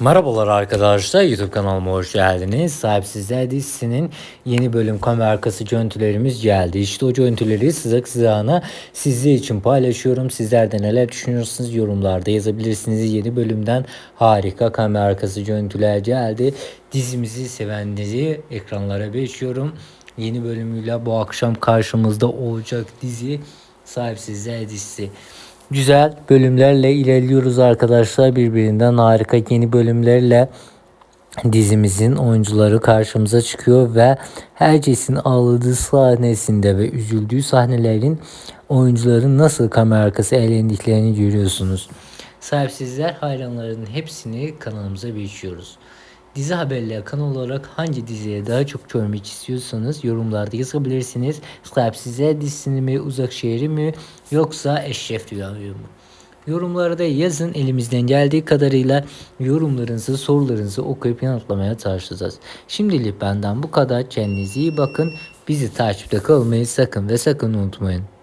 Merhabalar arkadaşlar YouTube kanalıma hoş geldiniz. Sahipsizler dizisinin yeni bölüm kamera arkası görüntülerimiz geldi. İşte o görüntüleri sıcak sıcağına sizler için paylaşıyorum. Sizler de neler düşünüyorsunuz yorumlarda yazabilirsiniz. Yeni bölümden harika kamera arkası görüntüler geldi. Dizimizi sevenleri ekranlara bekliyorum. Yeni bölümüyle bu akşam karşımızda olacak dizi Sahipsizler dizisi. Güzel bölümlerle ilerliyoruz arkadaşlar. Birbirinden harika yeni bölümlerle dizimizin oyuncuları karşımıza çıkıyor ve herkesin ağladığı sahnesinde ve üzüldüğü sahnelerin oyuncuların nasıl kamera arkası eğlendiklerini görüyorsunuz. Sahipsizler hayranlarının hepsini kanalımıza bekliyoruz. Dizi haberleri kanal olarak hangi diziye daha çok görmek istiyorsanız yorumlarda yazabilirsiniz. Sahipsizler dizisini mi, Uzak Şehri mi yoksa Eşref Rüya'yı mı? Yorumlarda yazın elimizden geldiği kadarıyla yorumlarınızı, sorularınızı okuyup yanıtlamaya çalışacağız. Şimdilik benden bu kadar. Kendinize iyi bakın. Bizi takipte kalmayı sakın ve sakın unutmayın.